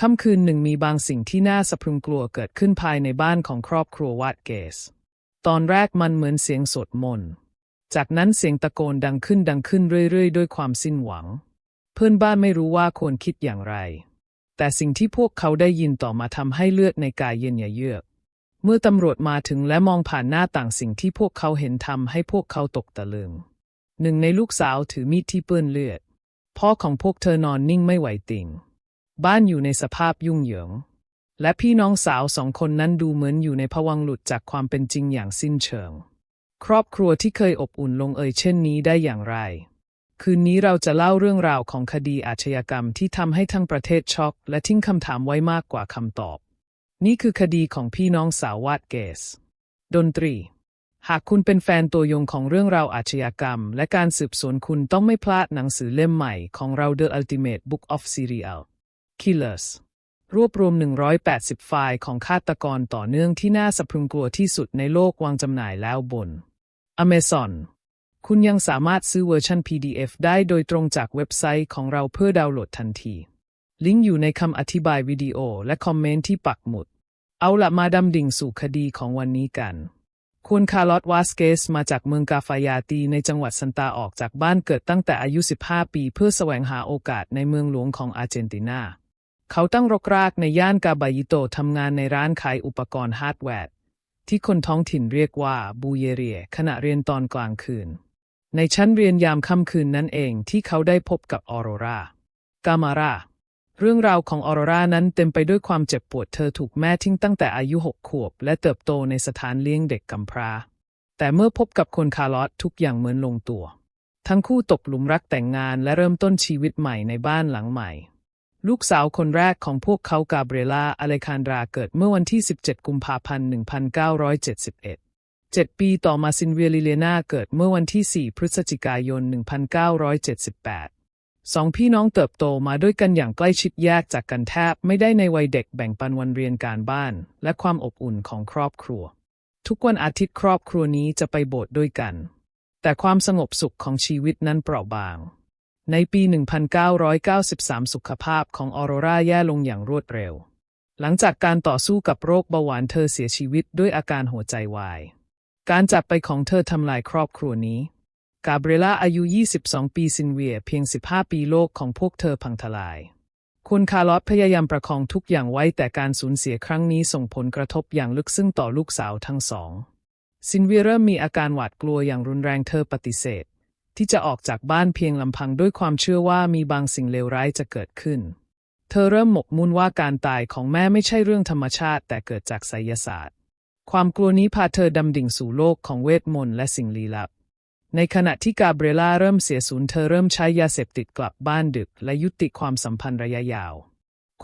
ค่ำคืนหนึ่งมีบางสิ่งที่น่าสะพรึงกลัวเกิดขึ้นภายในบ้านของครอบครัววาดเกส ตอนแรกมันเหมือนเสียงสวดมนต์ จากนั้นเสียงตะโกนดังขึ้นดังขึ้นเรื่อยๆ ด้วยความสิ้นหวัง เพื่อนบ้านไม่รู้ว่าควรคิดอย่างไร แต่สิ่งที่พวกเขาได้ยินต่อมาทำให้เลือดในกายเย็นอย่าเยือก เมื่อตำรวจมาถึงและมองผ่านหน้าต่างสิ่งที่พวกเขาเห็นทำให้พวกเขาตกตะลึง หนึ่งในลูกสาวถือมีดที่เปื้อนเลือด พ่อของพวกเธอนอนนิ่งไม่ไหวติง บ้านอยู่ในสภาพยุ่งเหยิง และพี่น้องสาวสองคนนั้นดูเหมือนอยู่ในภวังหลุดจากความเป็นจริงอย่างสิ้นเชิง ครอบครัวที่เคยอบอุ่นลงเอยเช่นนี้ได้อย่างไร คืนนี้เราจะเล่าเรื่องราวของคดีอาชญากรรมที่ทำให้ทั้งประเทศช็อก และทิ้งคำถามไว้มากกว่าคำตอบ นี่คือคดีของพี่น้องสาววาดเกส ดนตรีหากคุณเป็นแฟนตัวยงของเรื่องราวอาชญากรรม และการสืบสวนคุณต้องไม่พลาดหนังสือเล่มใหม่ของเรา The Ultimate Book of Serial Killers รวบรวม 180 ไฟล์ของฆาตกรต่อเนื่องที่น่าสะพรึงกลัวที่สุดในโลกวางจำหน่ายแล้วบน Amazon คุณยังสามารถซื้อเวอร์ชัน PDF ได้โดยตรงจากเว็บไซต์ของเราเพื่อดาวน์โหลดทันที ลิงก์อยู่ในคำอธิบายวิดีโอและคอมเมนต์ที่ปักหมุด เอาละมาดำดิ่งสู่คดีของวันนี้กัน คุณคาร์ลอตวาสเกสมาจากเมืองกาฟายาตีในจังหวัดซันตาออกจากบ้านเกิดตั้งแต่อายุ 15 ปี เพื่อแสวงหาโอกาสในเมืองหลวงของอาร์เจนตินา เขาตั้งรกรากในย่านกาบายิโตทำงานในร้านขายอุปกรณ์ฮาร์ดแวร์ที่คนท้องถิ่นเรียกว่าบูเยเรียขณะเรียนตอนกลางคืน ในชั้นเรียนยามค่ำคืนนั่นเองที่เขาได้พบกับออโรรากามาราเรื่องราวของออโรรานั้นเต็มไปด้วยความเจ็บปวดเธอถูกแม่ทิ้งตั้งแต่อายุหกขวบ และเติบโตในสถานเลี้ยงเด็กกำพร้า แต่เมื่อพบกับคนคาร์ลอตทุกอย่างเหมือนลงตัว ทั้งคู่ตกหลุมรักแต่งงานและเริ่มต้นชีวิตใหม่ในบ้านหลังใหม่ ลูกสาวคนแรกของพวกเขากาเบรล่าอเลคานดราเกิดเมื่อวันที่ 17 กุมภาพันธ์ 1971เจ็ดปีต่อมาซินเวียลิเลนาเกิดเมื่อวันที่ 4 พฤศจิกายน 1978 สองพี่น้องเติบโตมาด้วยกันอย่างใกล้ชิดแยกจากกันแทบไม่ได้ในวัยเด็กแบ่งปันวันเรียนการบ้าน และความอบอุ่นของครอบครัว ทุกวันอาทิตย์ครอบครัวนี้จะไปโบสถ์ด้วยกัน แต่ความสงบสุขของชีวิตนั้นเปราะบาง ในปี 1993 สุขภาพของออโรราแย่ลงอย่างรวดเร็ว หลังจากการต่อสู้กับโรคเบาหวานเธอเสียชีวิตด้วยอาการหัวใจวาย การจากไปของเธอทำลายครอบครัวนี้ กาเบรล่าอายุ 22 ปีซินเวียเพียง 15 ปีโลกของพวกเธอพังทลาย คุณคาร์ลอตพยายามประคองทุกอย่างไว้แต่การสูญเสียครั้งนี้ส่งผลกระทบอย่างลึกซึ้งต่อลูกสาวทั้งสอง ซินเวียเริ่มมีอาการหวาดกลัวอย่างรุนแรงเธอปฏิเสธ ที่จะออกจากบ้านเพียงลำพังด้วยความเชื่อว่ามีบางสิ่งเลวร้ายจะเกิดขึ้น เธอเริ่มหมกมุ่นว่าการตายของแม่ไม่ใช่เรื่องธรรมชาติ แต่เกิดจากไสยศาสตร์ ความกลัวนี้พาเธอดำดิ่งสู่โลกของเวทมนต์และสิ่งลี้ลับ ในขณะที่กาเบรล่าเริ่มเสียสูญเธอเริ่มใช้ยาเสพติดกลับบ้านดึก และยุติความสัมพันธ์ระยะยาว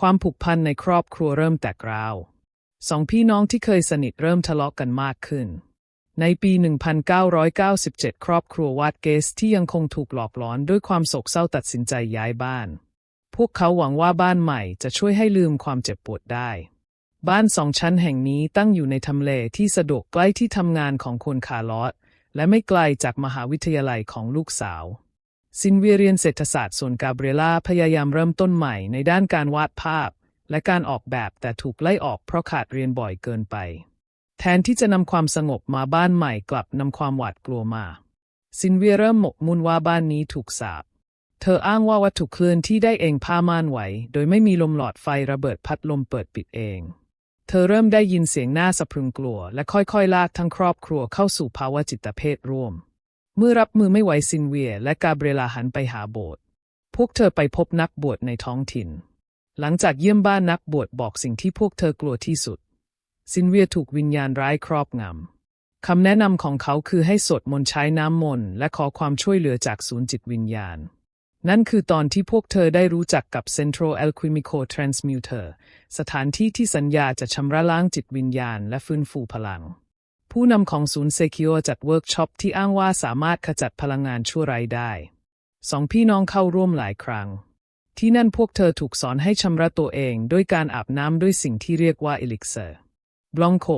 ความผูกพันในครอบครัวเริ่มแตกร้าวสองพี่น้องที่เคยสนิทเริ่มทะเลาะกันมากขึ้น ในปี 1997 ครอบครัววาดเกสที่ยังคงถูกหลอกหลอนด้วยความโศกเศร้าตัดสินใจย้ายบ้าน พวกเขาหวังว่าบ้านใหม่จะช่วยให้ลืมความเจ็บปวดได้ บ้านสองชั้นแห่งนี้ตั้งอยู่ในทำเลที่สะดวกใกล้ที่ทำงานของคนคาร์ลอตและไม่ไกลจากมหาวิทยาลัยของลูกสาว ซินเวียเรียนเศรษฐศาสตร์ส่วนกาเบรล่าพยายามเริ่มต้นใหม่ในด้านการวาดภาพ และการออกแบบแต่ถูกไล่ออกเพราะขาดเรียนบ่อยเกินไป แทนที่จะนำความสงบมาบ้านใหม่กลับนำความหวาดกลัวมา ซินเวียเริ่มหมกมุ่นว่าบ้านนี้ถูกสาปเธออ้างว่าวัตถุเคลื่อนที่ได้เองผ้าม่านไหว โดยไม่มีลมหลอดไฟระเบิดพัดลมเปิดปิดเอง เธอเริ่มได้ยินเสียงหน้าสะพรึงกลัว และค่อยๆ ลากทั้งครอบครัวเข้าสู่ภาวะจิตเภทร่วม เมื่อรับมือไม่ไหวซินเวียและกาเบรลาหันไปหาโบสถ์พวกเธอไปพบนักบวชในท้องถิ่น หลังจากเยี่ยมบ้านนักบวชบอกสิ่งที่พวกเธอกลัวที่สุด ซินเวียถูกวิญญาณร้ายครอบงำ คำแนะนำของเขาคือให้สวดมนต์ใช้น้ำมนต์และขอความช่วยเหลือจากศูนย์จิตวิญญาณ นั่นคือตอนที่พวกเธอได้รู้จักกับ Central Alchemical Transmuter สถานที่ที่สัญญาจะชำระล้างจิตวิญญาณและฟื้นฟูพลัง ผู้นำของศูนย์เซคิโอจัดเวิร์กช็อปที่อ้างว่าสามารถขจัดพลังงานชั่วร้ายได้สองพี่น้องเข้าร่วมหลายครั้งที่นั่นพวกเธอถูกสอนให้ชำระตัวเอง ด้วยการอาบน้ำด้วยสิ่งที่เรียกว่าเอลิกเซอร์ บลองโค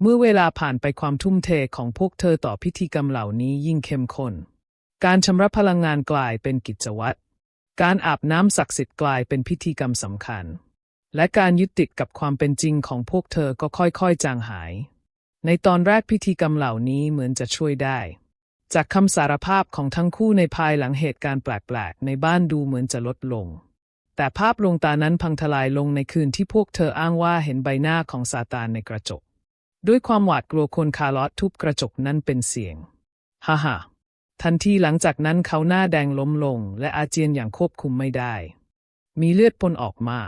เมื่อเวลาผ่านไปความทุ่มเทของพวกเธอต่อพิธีกรรมเหล่านี้ยิ่งเข้มข้น การชำระพลังงานกลายเป็นกิจวัตร การอาบน้ำศักดิ์สิทธิ์กลายเป็นพิธีกรรมสำคัญ และการยึดติดกับความเป็นจริงของพวกเธอก็ค่อยๆ จางหาย ในตอนแรกพิธีกรรมเหล่านี้เหมือนจะช่วยได้ จากคำสารภาพของทั้งคู่ในภายหลังเหตุการณ์แปลกๆ ในบ้านดูเหมือนจะลดลง แต่ภาพลวงตานั้นพังทลายลงในคืนที่พวกเธออ้างว่าเห็นใบหน้าของซาตานในกระจก ด้วยความหวาดกลัวคนคาร์ลอตทุบกระจกนั้นเป็นเสียง ฮ่าฮ่าทันทีหลังจากนั้นเขาหน้าแดงล้มลง และอาเจียนอย่างควบคุมไม่ได้ มีเลือดปนออกมา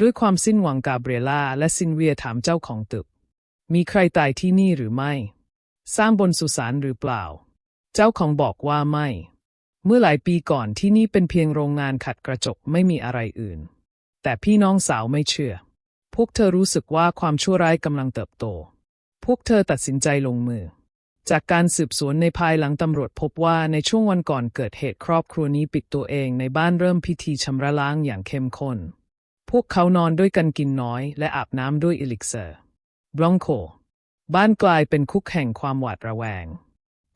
ด้วยความสิ้นหวังกาเบรียล่าและซินเวียถามเจ้าของตึก มีใครตายที่นี่หรือไม่ สร้างบนสุสานหรือเปล่า เจ้าของบอกว่าไม่ เมื่อหลายปีก่อนที่นี่เป็นเพียงโรงงานขัดกระจกไม่มีอะไรอื่น แต่พี่น้องสาวไม่เชื่อ พวกเธอรู้สึกว่าความชั่วร้ายกำลังเติบโต พวกเธอตัดสินใจลงมือ จากการสืบสวนในภายหลังตำรวจพบว่าในช่วงวันก่อนเกิดเหตุครอบครัวนี้ปิดตัวเองในบ้านเริ่มพิธีชำระล้างอย่างเข้มข้น พวกเขานอนด้วยกันกินน้อย และอาบน้ำด้วยอิลิกเซอร์บลองโค บ้านกลายเป็นคุกแห่งความหวาดระแวง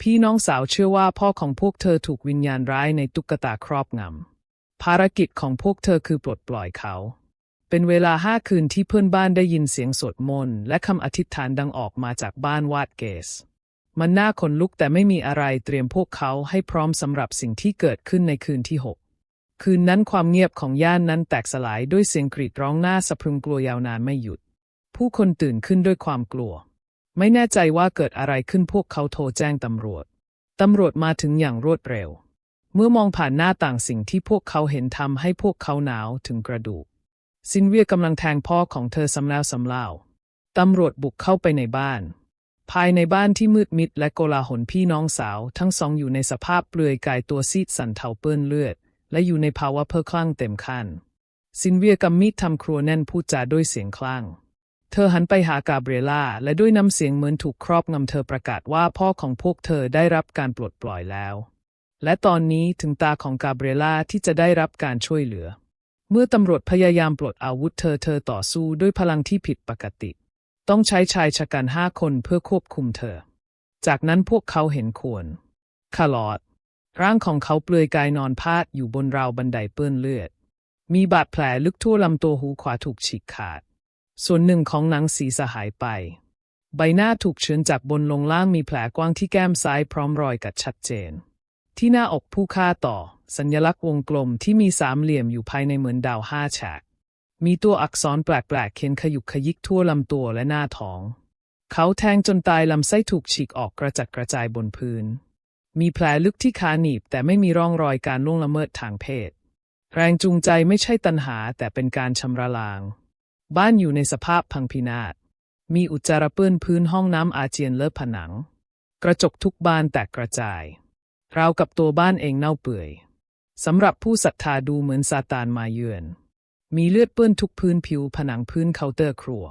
พี่น้องสาวเชื่อว่าพ่อของพวกเธอถูกวิญญาณร้ายในตุ๊กตาครอบงำ ภารกิจของพวกเธอคือปลดปล่อยเขา เป็นเวลาห้าคืนที่เพื่อนบ้านได้ยินเสียงสวดมนต์และคำอธิษฐานดังออกมาจากบ้านวาดเกส มันน่าขนลุกแต่ไม่มีอะไรเตรียมพวกเขาให้พร้อมสำหรับสิ่งที่เกิดขึ้นในคืนที่หกคืนนั้นความเงียบของย่านนั้นแตกสลายด้วยเสียงกรีดร้องหน่าสะพรึงกลัวยาวนานไม่หยุด ผู้คนตื่นขึ้นด้วยความกลัว ไม่แน่ใจว่าเกิดอะไรขึ้นพวกเขาโทรแจ้งตำรวจ ตำรวจมาถึงอย่างรวดเร็ว เมื่อมองผ่านหน้าต่างสิ่งที่พวกเขาเห็นทำให้พวกเขาหนาวถึงกระดูก ซินเวียกำลังแทงพ่อของเธอซ้ำแล้วซ้ำเล่าตำรวจบุกเข้าไปในบ้าน ภายในบ้านที่มืดมิดและโกลาหลพี่น้องสาว ทั้งสองอยู่ในสภาพเปลือยกายตัวซีดสันเทาเปื้อนเลือด และอยู่ในภาวะเพ้อคลั่งเต็มคันซินเวียกำมีดทำครัวแน่นพูดจาด้วยเสียงคลั่ง เธอหันไปหากาเบรียล่าและด้วยน้ำเสียงเหมือนถูกครอบงำเธอประกาศว่าพ่อของพวกเธอได้รับการปลดปล่อยแล้ว และตอนนี้ถึงตาของกาเบรียล่าที่จะได้รับการช่วยเหลือ เมื่อตำรวจพยายามปลดอาวุธเธอเธอต่อสู้ด้วยพลังที่ผิดปกติ ต้องใช้ชายชะกันห้าคนเพื่อควบคุมเธอ จากนั้นพวกเขาเห็นควรคาร์ลอด ร่างของเขาเปลือยกายนอนพาดอยู่บนราวบันไดเปื้อนเลือด มีบาดแผลลึกทั่วลำตัวหูขวาถูกฉีกขาด ส่วนหนึ่งของหนังศีรษะหายไป ใบหน้าถูกเฉือนจากบนลงล่างมีแผลกว้างที่แก้มซ้ายพร้อมรอยกัดชัดเจน ที่หน้าอกผู้ฆ่าต่อ สัญลักษณ์วงกลมที่มีสามเหลี่ยมอยู่ภายในเหมือนดาวห้าฉาก มีตัวอักษรแปลกๆเขียนขยุกขยิกทั่วลำตัวและหน้าท้อง เขาแทงจนตายลำไส้ถูกฉีกออกกระจัดกระจายบนพื้น มีแผลลึกที่ขาหนีบแต่ไม่มีร่องรอยการล่วงละเมิดทางเพศ แรงจูงใจไม่ใช่ตัณหาแต่เป็นการชำระล้าง บ้านอยู่ในสภาพพังพินาศ มีอุจจาระเปื้อนพื้นห้องน้ำอาเจียนเลอะผนัง กระจกทุกบานแตกกระจาย ราวกับตัวบ้านเองเน่าเปื่อย สำหรับผู้ศรัทธาดูเหมือนซาตานมาเยือน มีเลือดเปื้อนทุกพื้นผิวผนังพื้นเคาน์เตอร์ครัว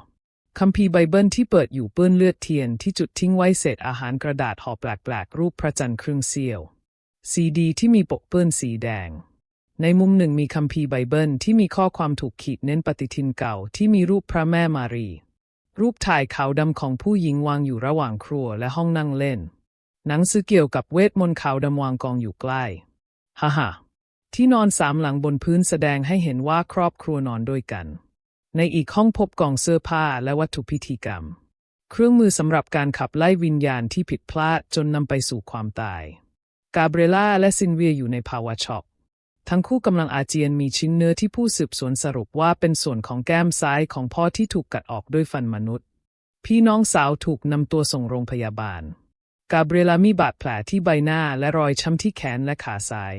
คัมภีร์ไบเบิลที่เปิดอยู่เปื้อนเลือดเทียนที่จุดทิ้งไว้เศษอาหารกระดาษห่อแปลกๆรูปพระจันทร์ครึ่งเสี้ยว ซีดีที่มีปกเปื้อนสีแดง ในมุมหนึ่งมีคัมภีร์ไบเบิลที่มีข้อความถูกขีดเน้นปฏิทินเก่าที่มีรูปพระแม่มารี รูปถ่ายขาวดำของผู้หญิงวางอยู่ระหว่างครัวและห้องนั่งเล่น หนังสือเกี่ยวกับเวทมนต์ขาวดำวางกองอยู่ใกล้ฮ่าฮ่าที่นอนสามหลังบนพื้นแสดงให้เห็นว่าครอบครัวนอนด้วยกัน ในอีกห้องพบกองเสื้อผ้าและวัตถุพิธีกรรม เครื่องมือสำหรับการขับไล่วิญญาณที่ผิดพลาดจนนำไปสู่ความตาย กาเบรล่าและซินเวียอยู่ในภาวะช็อก ทั้งคู่กำลังอาเจียนมีชิ้นเนื้อที่ผู้สืบสวนสรุปว่าเป็นส่วนของแก้มซ้ายของพ่อที่ถูกกัดออกด้วยฟันมนุษย์ พี่น้องสาวถูกนำตัวส่งโรงพยาบาล กาเบรลามีบาดแผลที่ใบหน้าและรอยช้ำที่แขนและขาซ้าย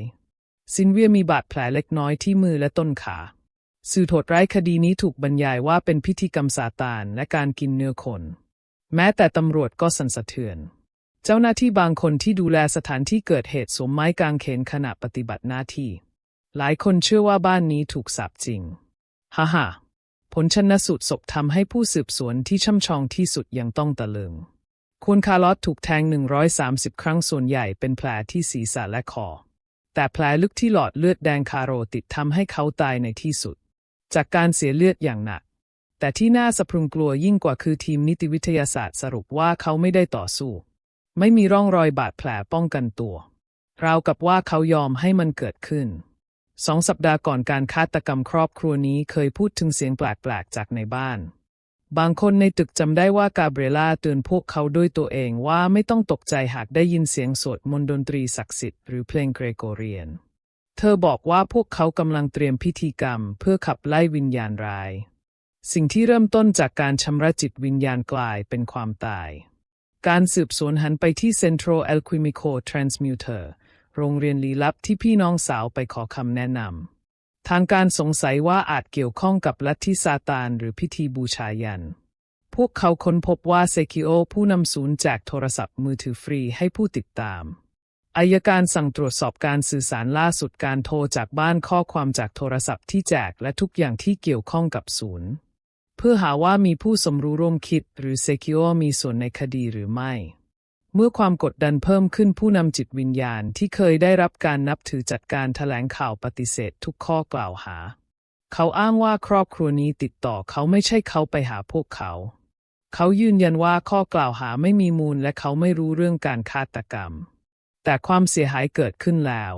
ซินเวียมีบาดแผลเล็กน้อยที่มือและต้นขา สื่อโทษร้ายคดีนี้ถูกบรรยายว่าเป็นพิธีกรรมซาตานและการกินเนื้อคน แม้แต่ตำรวจก็สั่นสะเทือนเจ้าหน้าที่บางคนที่ดูแลสถานที่เกิดเหตุสวมไม้กางเขนขณะปฏิบัติหน้าที่ หลายคนเชื่อว่าบ้านนี้ถูกสาปจริง ฮ่าฮ่าผลชนสูตรศพทำให้ผู้สืบสวนที่ช่ำชองที่สุดยังต้องตะลึง คุณคาร์ลอตถูกแทง 130 ครั้งส่วนใหญ่เป็นแผลที่ศีรษะและคอ แต่แผลลึกที่หลอดเลือดแดงคาโรติดทำให้เขาตายในที่สุด จากการเสียเลือดอย่างหนัก แต่ที่น่าสะพรึงกลัวยิ่งกว่าคือทีมนิติวิทยาศาสตร์สรุปว่าเขาไม่ได้ต่อสู้ ไม่มีร่องรอยบาดแผลป้องกันตัว ราวกับว่าเขายอมให้มันเกิดขึ้น สองสัปดาห์ก่อนการฆาตกรรมครอบครัวนี้เคยพูดถึงเสียงแปลกๆจากในบ้าน บางคนในตึกจำได้ว่ากาเบรียล่าเตือนพวกเขาด้วยตัวเองว่าไม่ต้องตกใจหากได้ยินเสียงสวดมนต์ดนตรีศักดิ์สิทธิ์หรือเพลงเกรโกเรียน เธอบอกว่าพวกเขากำลังเตรียมพิธีกรรมเพื่อขับไล่วิญญาณร้าย สิ่งที่เริ่มต้นจากการชำระจิตวิญญาณกลายเป็นความตาย การสืบสวนหันไปที่ Central Alquimico Transmuter โรงเรียนลี้ลับที่พี่น้องสาวไปขอคำแนะนำ ทางการสงสัยว่าอาจเกี่ยวข้องกับลัทธิซาตานหรือพิธีบูชายัน พวกเขาค้นพบว่าเซคิโอผู้นำศูนย์แจกโทรศัพท์มือถือฟรีให้ผู้ติดตามอายการสั่งตรวจสอบการสื่อสารล่าสุดการโทรจากบ้านข้อความจากโทรศัพท์ที่แจกและทุกอย่างที่เกี่ยวข้องกับศูนย์ เพื่อหาว่ามีผู้สมรู้ร่วมคิดหรือเซคิโอมีส่วนในคดีหรือไม่ เมื่อความกดดันเพิ่มขึ้นผู้นำจิตวิญญาณที่เคยได้รับการนับถือจัดการแถลงข่าวปฏิเสธทุกข้อกล่าวหา เขาอ้างว่าครอบครัวนี้ติดต่อเขาไม่ใช่เขาไปหาพวกเขา เขายืนยันว่าข้อกล่าวหาไม่มีมูลและเขาไม่รู้เรื่องการฆาตกรรม แต่ความเสียหายเกิดขึ้นแล้ว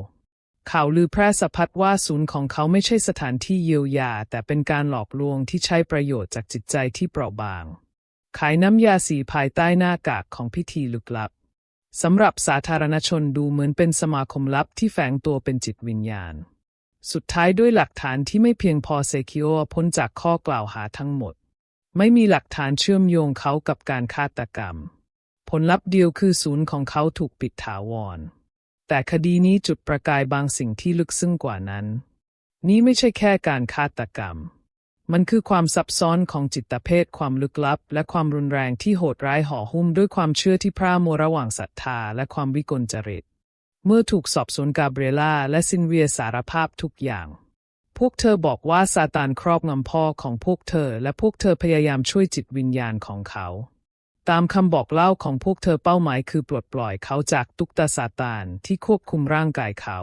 ข่าวลือแพร่สะพัดว่าศูนย์ของเขาไม่ใช่สถานที่เยียวยา แต่เป็นการหลอกลวงที่ใช้ประโยชน์จากจิตใจที่เปราะบาง ขายน้ำยาสีภายใต้หน้ากากของพิธีลึกลับสำหรับสาธารณชนดูเหมือนเป็นสมาคมลับที่แฝงตัวเป็นจิตวิญญาณ สุดท้ายด้วยหลักฐานที่ไม่เพียงพอเซคิโอพ้นจากข้อกล่าวหาทั้งหมด ไม่มีหลักฐานเชื่อมโยงเขากับการฆาตกรรม ผลลัพธ์เดียวคือศูนย์ของเขาถูกปิดถาวร แต่คดีนี้จุดประกายบางสิ่งที่ลึกซึ้งกว่านั้น นี้ไม่ใช่แค่การฆาตกรรม มันคือความซับซ้อนของจิตเภทความลึกลับ และความรุนแรงที่โหดร้ายห่อหุ้มด้วยความเชื่อที่พร่ามัวระหว่างศรัทธาและความวิกลจริต เมื่อถูกสอบสวนกาเบรียล่าและซินเวียสารภาพทุกอย่าง พวกเธอบอกว่าซาตานครอบงำพ่อของพวกเธอ และพวกเธอพยายามช่วยจิตวิญญาณของเขา ตามคำบอกเล่าของพวกเธอเป้าหมายคือปลดปล่อยเขาจากตุกตาซาตานที่ควบคุมร่างกายเขา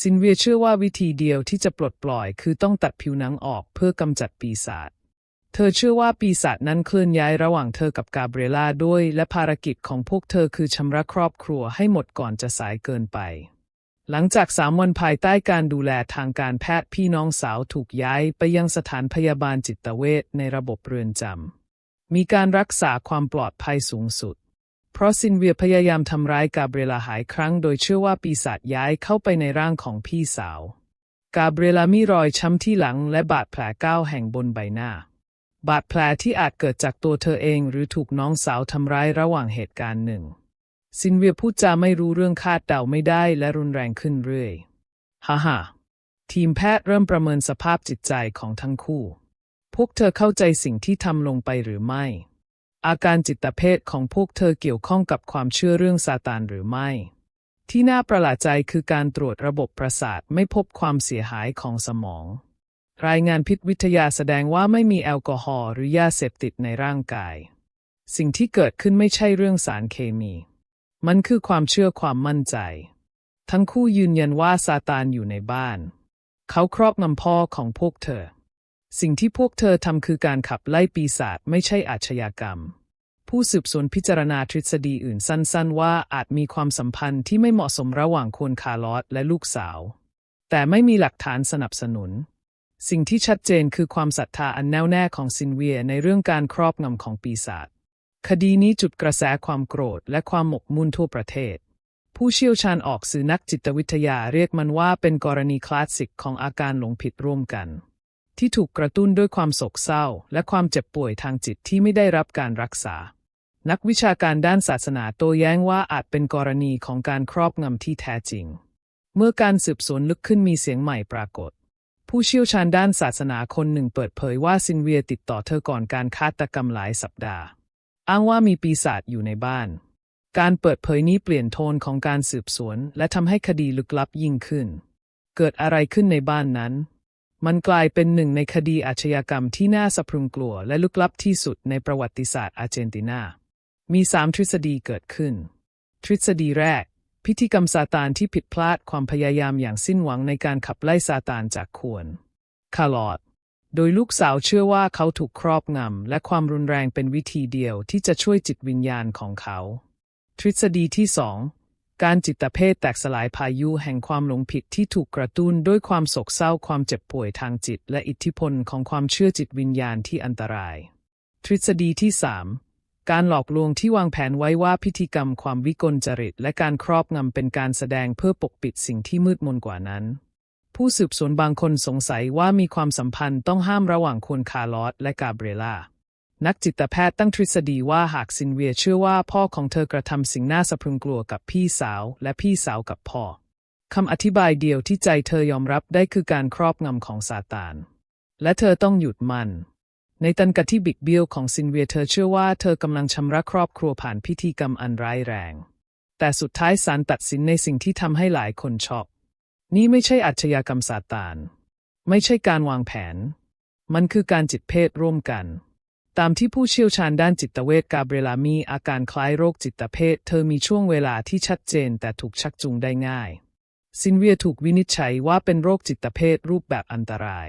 ซินเวียเชื่อว่าวิธีเดียวที่จะปลดปล่อย คือต้องตัดผิวหนังออกเพื่อกำจัดปีศาจ เธอเชื่อว่าปีศาจนั้นเคลื่อนย้ายระหว่างเธอกับกาเบรียล่าด้วย และภารกิจของพวกเธอคือชำระครอบครัวให้หมดก่อนจะสายเกินไป หลังจากสามวันภายใต้การดูแลทางการแพทย์พี่น้องสาวถูกย้ายไปยังสถานพยาบาลจิตเวชในระบบเรือนจำมีการรักษาความปลอดภัยสูงสุด เพราะซินเวียพยายามทำร้ายกาเบรลาหลายครั้ง โดยเชื่อว่าปีศาจย้ายเข้าไปในร่างของพี่สาว กาเบรลามีรอยช้ำที่หลังและบาดแผลก้าวแห่งบนใบหน้า บาดแผลที่อาจเกิดจากตัวเธอเองหรือถูกน้องสาวทำร้ายระหว่างเหตุการณ์หนึ่ง ซินเวียพูดจาไม่รู้เรื่องคาดเดาไม่ได้และรุนแรงขึ้นเรื่อยฮ่าฮ่าทีมแพทย์เริ่มประเมินสภาพจิตใจของทั้งคู่ พวกเธอเข้าใจสิ่งที่ทำลงไปหรือไม่ อาการจิตเภทของพวกเธอเกี่ยวข้องกับความเชื่อเรื่องซาตานหรือไม่ ที่น่าประหลาดใจคือการตรวจระบบประสาทไม่พบความเสียหายของสมอง รายงานพิษวิทยาแสดงว่าไม่มีแอลกอฮอล์หรือยาเสพติดในร่างกาย สิ่งที่เกิดขึ้นไม่ใช่เรื่องสารเคมี มันคือความเชื่อความมั่นใจ ทั้งคู่ยืนยันว่าซาตานอยู่ในบ้าน เขาครอบงำพ่อของพวกเธอ สิ่งที่พวกเธอทำคือการขับไล่ปีศาจไม่ใช่อาชญากรรม ผู้สืบสวนพิจารณาทฤษฎีอื่นสั้น ๆ ว่าอาจมีความสัมพันธ์ที่ไม่เหมาะสมระหว่างควรคาร์ลอสและลูกสาว แต่ไม่มีหลักฐานสนับสนุน สิ่งที่ชัดเจนคือความศรัทธาอันแน่วแน่ของซินเวียในเรื่องการครอบงำของปีศาจคดีนี้จุดกระแสความโกรธและความหมกมุ่นทั่วประเทศ ผู้เชี่ยวชาญออกสื่อนักจิตวิทยาเรียกมันว่าเป็นกรณีคลาสสิกของอาการหลงผิดร่วมกัน ที่ถูกกระตุ้นด้วยความโศกเศร้า และความเจ็บป่วยทางจิตที่ไม่ได้รับการรักษา นักวิชาการด้านศาสนาโต้แย้งว่าอาจเป็นกรณีของการครอบงำที่แท้จริง เมื่อการสืบสวนลึกขึ้นมีเสียงใหม่ปรากฏ ผู้เชี่ยวชาญด้านศาสนาคนหนึ่งเปิดเผยว่าซินเวียติดต่อเธอก่อนการฆาตกรรมหลายสัปดาห์ อ้างว่ามีปีศาจอยู่ในบ้าน การเปิดเผยนี้เปลี่ยนโทนของการสืบสวน และทำให้คดีลึกลับยิ่งขึ้น เกิดอะไรขึ้นในบ้านนั้น มันกลายเป็นหนึ่งในคดีอาชญากรรมที่น่าสะพรึงกลัว และลึกลับที่สุดในประวัติศาสตร์อาร์เจนตินา มีสามทฤษฎีเกิดขึ้น ทฤษฎีแรก พิธีกรรมซาตานที่ผิดพลาดความพยายามอย่างสิ้นหวังในการขับไล่ซาตานจากควรคาร์ลอดโดยลูกสาวเชื่อว่าเขาถูกครอบงำ และความรุนแรงเป็นวิธีเดียวที่จะช่วยจิตวิญญาณของเขา ทฤษฎีที่สอง การจิตเภทแตกสลายพายุแห่งความหลงผิดที่ถูกกระตุ้นด้วยความโศกเศร้าความเจ็บป่วยทางจิต และอิทธิพลของความเชื่อจิตวิญญาณที่อันตราย ทฤษฎีที่ 3 การหลอกลวงที่วางแผนไว้ว่าพิธีกรรมความวิกลจริต และการครอบงำเป็นการแสดงเพื่อปกปิดสิ่งที่มืดมนกว่านั้น ผู้สืบสวนบางคนสงสัยว่ามีความสัมพันธ์ต้องห้ามระหว่างควรคาร์ลอสและกาเบรล่า นักจิตแพทย์ตั้งทฤษฎีว่าหากซินเวียเชื่อว่าพ่อของเธอกระทำสิ่งน่าสะพรึงกลัวกับพี่สาว และพี่สาวกับพ่อคำอธิบายเดียวที่ใจเธอยอมรับได้คือการครอบงำของซาตาน และเธอต้องหยุดมัน ในตันกะที่บิกเบี้ยวของซินเวียเธอเชื่อว่าเธอกำลังชำระครอบครัวผ่านพิธีกรรมอันร้ายแรง แต่สุดท้ายศาลตัดสินในสิ่งที่ทำให้หลายคนช็อกนี่ไม่ใช่อาชญากรรมซาตาน ไม่ใช่การวางแผน มันคือการจิตเพศร่วมกัน ตามที่ผู้เชี่ยวชาญด้านจิตเวชกาเบรลามีอาการคล้ายโรคจิตเภท เธอมีช่วงเวลาที่ชัดเจนแต่ถูกชักจูงได้ง่าย ซินเวียถูกวินิจฉัยว่าเป็นโรคจิตเภทรูปแบบอันตราย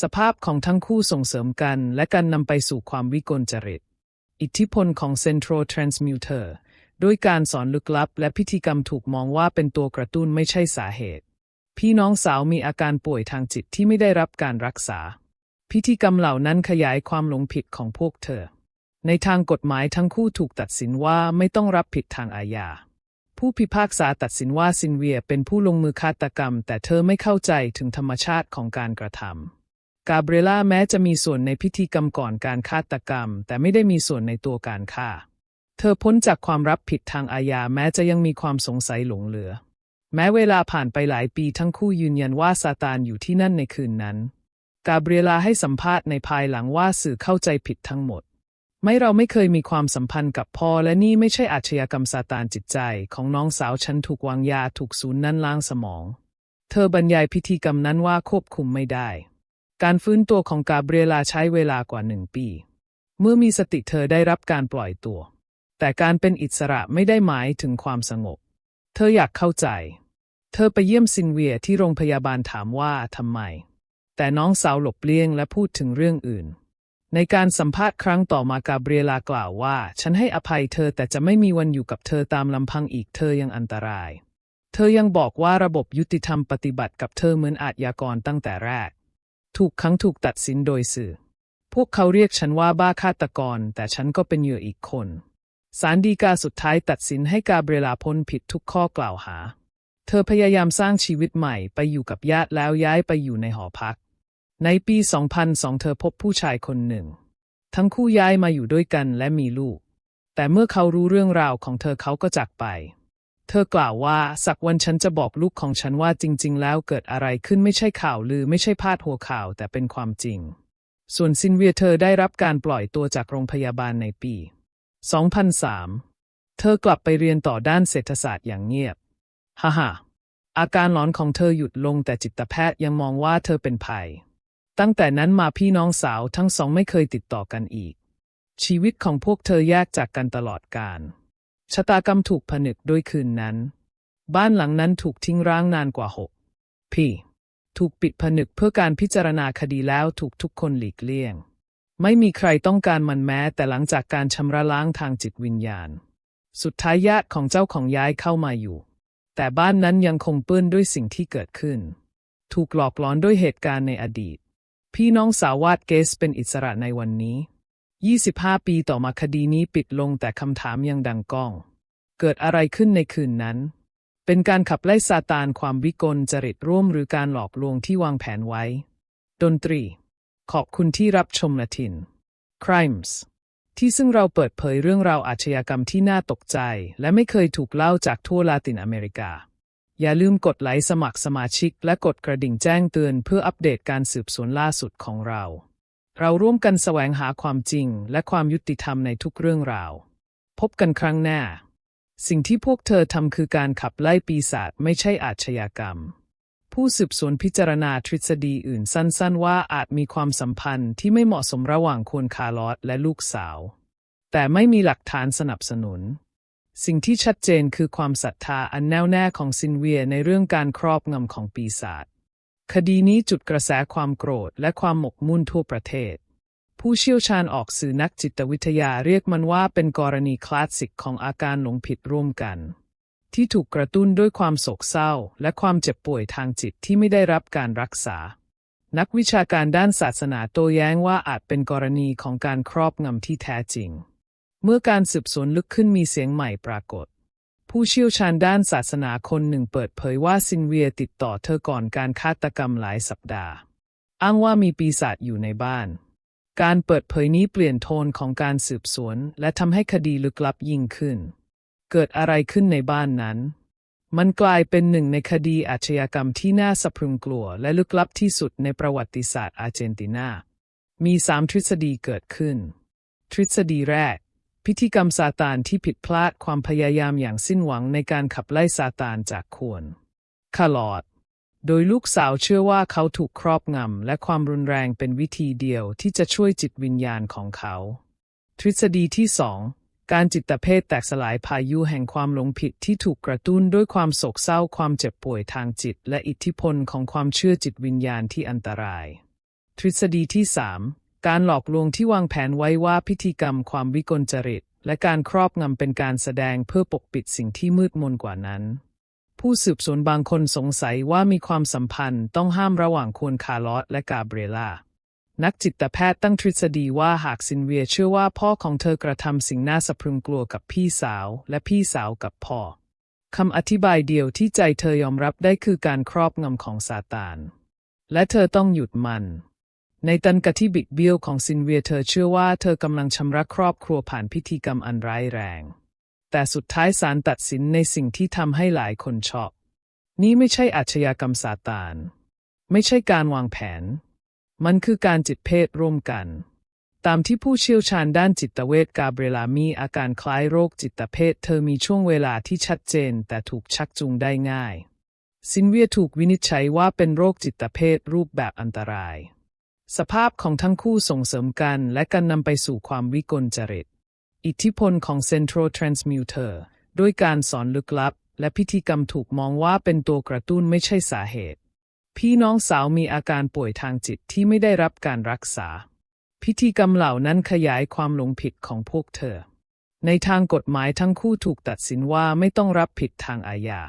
สภาพของทั้งคู่ส่งเสริมกัน และการนำไปสู่ความวิกลจริต อิทธิพลของ Central Transmuter ด้วยการสอนลึกลับ และพิธีกรรมถูกมองว่าเป็นตัวกระตุ้นไม่ใช่สาเหตุ พี่น้องสาวมีอาการป่วยทางจิตที่ไม่ได้รับการรักษา พิธีกรรมเหล่านั้นขยายความหลงผิดของพวกเธอ ในทางกฎหมายทั้งคู่ถูกตัดสินว่าไม่ต้องรับผิดทางอาญา ผู้พิพากษาตัดสินว่าซินเวียเป็นผู้ลงมือฆาตกรรม แต่เธอไม่เข้าใจถึงธรรมชาติของการกระทำกาเบรล่าแม้จะมีส่วนในพิธีกรรมก่อนการฆาตกรรม แต่ไม่ได้มีส่วนในตัวการฆ่า เธอพ้นจากความรับผิดทางอาญาแม้จะยังมีความสงสัยหลงเหลือ แม้เวลาผ่านไปหลายปีทั้งคู่ยืนยันว่าซาตานอยู่ที่นั่นในคืนนั้น กาเบรียลาให้สัมภาษณ์ในภายหลังว่าสื่อเข้าใจผิดทั้งหมด ไม่เราไม่เคยมีความสัมพันธ์กับพ่อและนี่ไม่ใช่อาชญากรรมซาตานจิตใจ ของน้องสาวฉันถูกวางยาถูกศูนย์นั้นล้างสมอง เธอบรรยายพิธีกรรมนั้นว่าควบคุมไม่ได้ การฟื้นตัวของกาเบรียลาใช้เวลากว่าหนึ่งปี เมื่อมีสติเธอได้รับการปล่อยตัว แต่การเป็นอิสระไม่ได้หมายถึงความสงบ เธออยากเข้าใจ เธอไปเยี่ยมซินเวียที่โรงพยาบาลถามว่าทำไม แต่น้องสาวหลบเลี่ยงและพูดถึงเรื่องอื่น ในการสัมภาษณ์ครั้งต่อมากาเบรียลากล่าวว่า ฉันให้อภัยเธอแต่จะไม่มีวันอยู่กับเธอตามลำพังอีกเธอยังอันตราย เธอยังบอกว่าระบบยุติธรรมปฏิบัติกับเธอเหมือนอาชญากรตั้งแต่แรก ถูกครั้งถูกตัดสินโดยสื่อ พวกเขาเรียกฉันว่าบ้าฆาตกร แต่ฉันก็เป็นเหยื่ออีกคนศาลฎีกาสุดท้ายตัดสินให้กาเบรียลาพ้นผิดทุกข้อกล่าวหา ธอพยายามสร้างชีวิตใหม่ไปอยู่กับญาติแล้วย้ายไปอยู่ในหอพัก ในปี 2002 เธอพบผู้ชายคนหนึ่ง ทั้งคู่ย้ายมาอยู่ด้วยกันและมีลูก แต่เมื่อเขารู้เรื่องราวของเธอเขาก็จากไป เธอกล่าวว่าสักวันฉันจะบอกลูกของฉันว่าจริง ๆ แล้วเกิดอะไรขึ้นไม่ใช่ข่าวลือไม่ใช่พาดหัวข่าวแต่เป็นความจริง ส่วนซินเวียเธอได้รับการปล่อยตัวจากโรงพยาบาลในปี 2003 เธอกลับไปเรียนต่อด้านเศรษฐศาสตร์อย่างเงียบ ฮ่าฮ่าอาการหลอนของเธอหยุดลงแต่จิตแพทย์ยังมองว่าเธอเป็นภัย ตั้งแต่นั้นมาพี่น้องสาวทั้งสองไม่เคยติดต่อกันอีก ชีวิตของพวกเธอแยกจากกันตลอดกาลชะตากรรมถูกผนึกด้วยคืนนั้น บ้านหลังนั้นถูกทิ้งร้างนานกว่าหกปีถูกปิดผนึกเพื่อการพิจารณาคดีแล้วถูกทุกคนหลีกเลี่ยง ไม่มีใครต้องการมันแม้แต่หลังจากการชำระล้างทางจิตวิญญาณ สุดท้ายญาติของเจ้าของย้ายเข้ามาอยู่ แต่บ้านนั้นยังคงเปื้อนด้วยสิ่งที่เกิดขึ้น ถูกหลอกหลอนด้วยเหตุการณ์ในอดีต พี่น้องสาววาดเกสเป็นอิสระในวันนี้ 25 ปีต่อมาคดีนี้ปิดลงแต่คำถามยังดังก้อง เกิดอะไรขึ้นในคืนนั้น เป็นการขับไล่ซาตานความวิกลจริตร่วมหรือการหลอกลวงที่วางแผนไว้ ดนตรี ขอบคุณที่รับชมละทิน Crimes ที่ซึ่งเราเปิดเผยเรื่องราวอาชญากรรมที่น่าตกใจ และไม่เคยถูกเล่าจากทั่วลาตินอเมริกา อย่าลืมกดไลค์สมัครสมาชิก และกดกระดิ่งแจ้งเตือนเพื่ออัปเดตการสืบสวนล่าสุดของเรา เราร่วมกันแสวงหาความจริง และความยุติธรรมในทุกเรื่องราว พบกันครั้งหน้า สิ่งที่พวกเธอทำคือการขับไล่ปีศาจไม่ใช่อาชญากรรม ผู้สืบสวนพิจารณาทฤษฎีอื่นสั้น ๆ ว่าอาจมีความสัมพันธ์ที่ไม่เหมาะสมระหว่างควรคาร์ลอสและลูกสาว แต่ไม่มีหลักฐานสนับสนุน สิ่งที่ชัดเจนคือความศรัทธาอันแน่วแน่ของซินเวียในเรื่องการครอบงำของปีศาจคดีนี้จุดกระแสความโกรธและความหมกมุ่นทั่วประเทศ ผู้เชี่ยวชาญออกสื่อนักจิตวิทยาเรียกมันว่าเป็นกรณีคลาสสิกของอาการหลงผิดร่วมกัน ที่ถูกกระตุ้นด้วยความโศกเศร้า และความเจ็บป่วยทางจิตที่ไม่ได้รับการรักษา นักวิชาการด้านศาสนาโต้แย้งว่าอาจเป็นกรณีของการครอบงำที่แท้จริง เมื่อการสืบสวนลึกขึ้นมีเสียงใหม่ปรากฏ ผู้เชี่ยวชาญด้านศาสนาคนหนึ่งเปิดเผยว่าซินเวียติดต่อเธอก่อนการฆาตกรรมหลายสัปดาห์ อ้างว่ามีปีศาจอยู่ในบ้านการเปิดเผยนี้เปลี่ยนโทนของการสืบสวน และทำให้คดีลึกลับยิ่งขึ้น เกิดอะไรขึ้นในบ้านนั้น มันกลายเป็นหนึ่งในคดีอาชญากรรมที่น่าสะพรึงกลัว และลึกลับที่สุดในประวัติศาสตร์อาร์เจนตินา มีสามทฤษฎีเกิดขึ้น ทฤษฎีแรก พิธีกรรมซาตานที่ผิดพลาดความพยายามอย่างสิ้นหวังในการขับไล่ซาตานจากควรคาลอดโดยลูกสาวเชื่อว่าเขาถูกครอบงำ และความรุนแรงเป็นวิธีเดียวที่จะช่วยจิตวิญญาณของเขา ทฤษฎีที่สอง การจิตเภทแตกสลายพายุแห่งความหลงผิดที่ถูกกระตุ้นด้วยความโศกเศร้าความเจ็บป่วยทางจิต และอิทธิพลของความเชื่อจิตวิญญาณที่อันตราย ทฤษฎีที่สามการหลอกลวงที่วางแผนไว้ว่าพิธีกรรมความวิกลจริต และการครอบงำเป็นการแสดงเพื่อปกปิดสิ่งที่มืดมนกว่านั้น ผู้สืบสวนบางคนสงสัยว่ามีความสัมพันธ์ต้องห้ามระหว่างควรคาร์ลอสและกาเบรียลา นักจิตแพทย์ตั้งทฤษฎีว่าหากซินเวียเชื่อว่าพ่อของเธอกระทำสิ่งน่าสะพรึงกลัวกับพี่สาว และพี่สาวกับพ่อคำอธิบายเดียวที่ใจเธอยอมรับได้คือการครอบงำของซาตาน และเธอต้องหยุดมัน ในตันกะที่บิดเบี้ยวของซินเวียเธอเชื่อว่าเธอกำลังชำระครอบครัวผ่านพิธีกรรมอันร้ายแรง แต่สุดท้ายศาลตัดสินในสิ่งที่ทำให้หลายคนช็อก นี่ไม่ใช่อาชญากรรมซาตาน ไม่ใช่การวางแผน มันคือการจิตเพศร่วมกัน ตามที่ผู้เชี่ยวชาญด้านจิตเวชกาเบรลามีอาการคล้ายโรคจิตเภทเธอมีช่วงเวลาที่ชัดเจนแต่ถูกชักจูงได้ง่าย ซินเวียถูกวินิจฉัยว่าเป็นโรคจิตเภทรูปแบบอันตราย สภาพของทั้งคู่ส่งเสริมกันและกันนำไปสู่ความวิกลจริต อิทธิพลของ Central Transmuter ด้วยการสอนลึกลับ และพิธีกรรมถูกมองว่าเป็นตัวกระตุ้นไม่ใช่สาเหตุ พี่น้องสาวมีอาการป่วยทางจิตที่ไม่ได้รับการรักษา พิธีกรรมเหล่านั้นขยายความหลงผิดของพวกเธอ ในทางกฎหมายทั้งคู่ถูกตัดสินว่าไม่ต้องรับผิดทางอาญา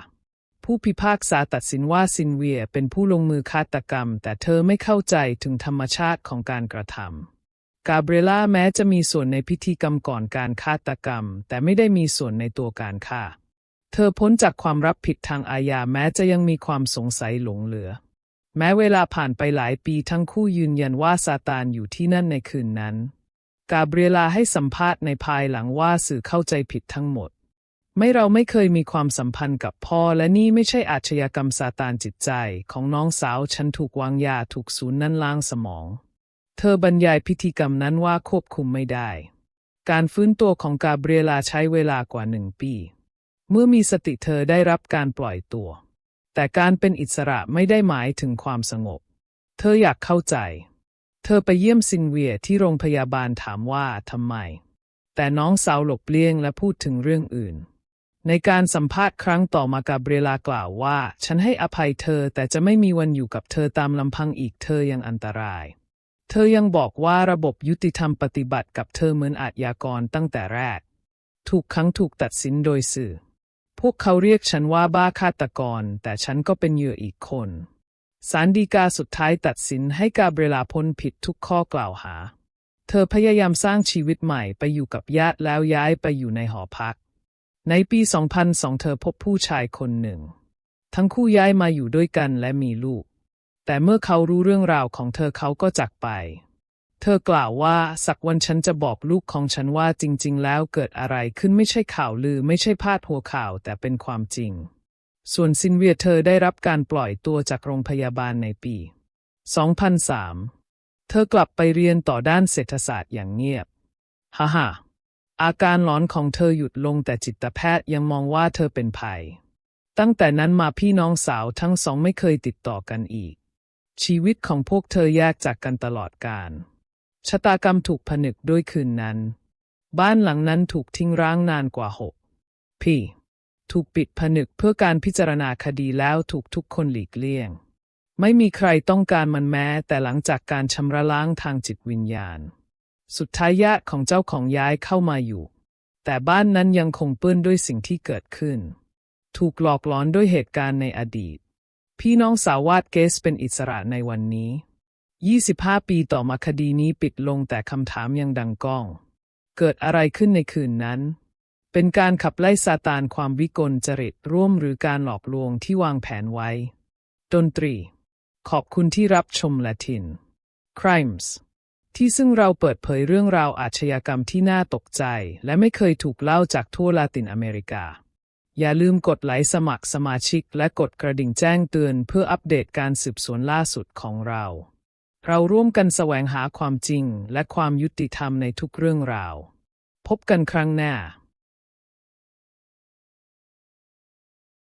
ผู้พิพากษาตัดสินว่าซินเวียเป็นผู้ลงมือฆาตกรรม แต่เธอไม่เข้าใจถึงธรรมชาติของการกระทำกาเบรล่าแม้จะมีส่วนในพิธีกรรมก่อนการฆาตกรรม แต่ไม่ได้มีส่วนในตัวการฆ่า เธอพ้นจากความรับผิดทางอาญาแม้จะยังมีความสงสัยหลงเหลือ แม้เวลาผ่านไปหลายปีทั้งคู่ยืนยันว่าซาตานอยู่ที่นั่นในคืนนั้น กาเบรียลาให้สัมภาษณ์ในภายหลังว่าสื่อเข้าใจผิดทั้งหมด ไม่เราไม่เคยมีความสัมพันธ์กับพ่อ และนี่ไม่ใช่อาชญากรรมซาตานจิตใจ ของน้องสาวฉันถูกวางยาถูกศูนย์นั่นล้างสมอง เธอบรรยายพิธีกรรมนั้นว่าควบคุมไม่ได้ การฟื้นตัวของกาเบรียลาใช้เวลากว่าหนึ่งปี เมื่อมีสติเธอได้รับการปล่อยตัว แต่การเป็นอิสระไม่ได้หมายถึงความสงบ เธออยากเข้าใจ เธอไปเยี่ยมซินเวียที่โรงพยาบาลถามว่าทำไม แต่น้องสาวหลบเลี่ยงและพูดถึงเรื่องอื่น ในการสัมภาษณ์ครั้งต่อมากาเบรลากล่าวว่า ฉันให้อภัยเธอแต่จะไม่มีวันอยู่กับเธอตามลำพังอีกเธอยังอันตราย เธอยังบอกว่าระบบยุติธรรมปฏิบัติกับเธอเหมือนอาชญากรตั้งแต่แรก ถูกครั้งถูกตัดสินโดยสื่อ พวกเขาเรียกฉันว่าบ้าฆาตกร แต่ฉันก็เป็นเหยื่ออีกคนศาลฎีกาสุดท้ายตัดสินให้กาเบรลาพ้นผิดทุกข้อกล่าวหา เธอพยายามสร้างชีวิตใหม่ไปอยู่กับญาติแล้วย้ายไปอยู่ในหอพัก ในปี 2002 เธอพบผู้ชายคนหนึ่ง ทั้งคู่ย้ายมาอยู่ด้วยกันและมีลูก แต่เมื่อเขารู้เรื่องราวของเธอเขาก็จากไป เธอกล่าวว่าสักวันฉันจะบอกลูกของฉันว่าจริง ๆ แล้วเกิดอะไรขึ้นไม่ใช่ข่าวลือไม่ใช่พาดหัวข่าวแต่เป็นความจริง ส่วนซินเวียเธอได้รับการปล่อยตัวจากโรงพยาบาลในปี 2003 เธอกลับไปเรียนต่อด้านเศรษฐศาสตร์อย่างเงียบ ฮ่าฮ่าอาการหลอนของเธอหยุดลงแต่จิตแพทย์ยังมองว่าเธอเป็นภัย ตั้งแต่นั้นมาพี่น้องสาวทั้งสองไม่เคยติดต่อกันอีก ชีวิตของพวกเธอแยกจากกันตลอดกาล ชะตากรรมถูกผนึกด้วยคืนนั้น บ้านหลังนั้นถูกทิ้งร้างนานกว่าหกปีถูกปิดผนึกเพื่อการพิจารณาคดีแล้วถูกทุกคนหลีกเลี่ยง ไม่มีใครต้องการมันแม้ แต่หลังจากการชำระล้างทางจิตวิญญาณ สุดท้ายญาติของเจ้าของย้ายเข้ามาอยู่ แต่บ้านนั้นยังคงเปื้อนด้วยสิ่งที่เกิดขึ้น ถูกหลอกหลอนด้วยเหตุการณ์ในอดีต พี่น้องสาวาดเกสเป็นอิสระในวันนี้ 25 ปีต่อมาคดีนี้ปิดลงแต่คำถามยังดังก้อง เกิดอะไรขึ้นในคืนนั้น เป็นการขับไล่ซาตานความวิกลจริตร่วมหรือการหลอกลวงที่วางแผนไว้ ดนตรี ขอบคุณที่รับชมและทิน Crimes ที่ซึ่งเราเปิดเผยเรื่องราวอาชญากรรมที่น่าตกใจ และไม่เคยถูกเล่าจากทั่วลาตินอเมริกา อย่าลืมกดไลค์สมัครสมาชิก และกดกระดิ่งแจ้งเตือนเพื่ออัปเดตการสืบสวนล่าสุดของเรา เราร่วมกันแสวงหาความจริงและความยุติธรรมในทุกเรื่องราว พบกันครั้งหน้า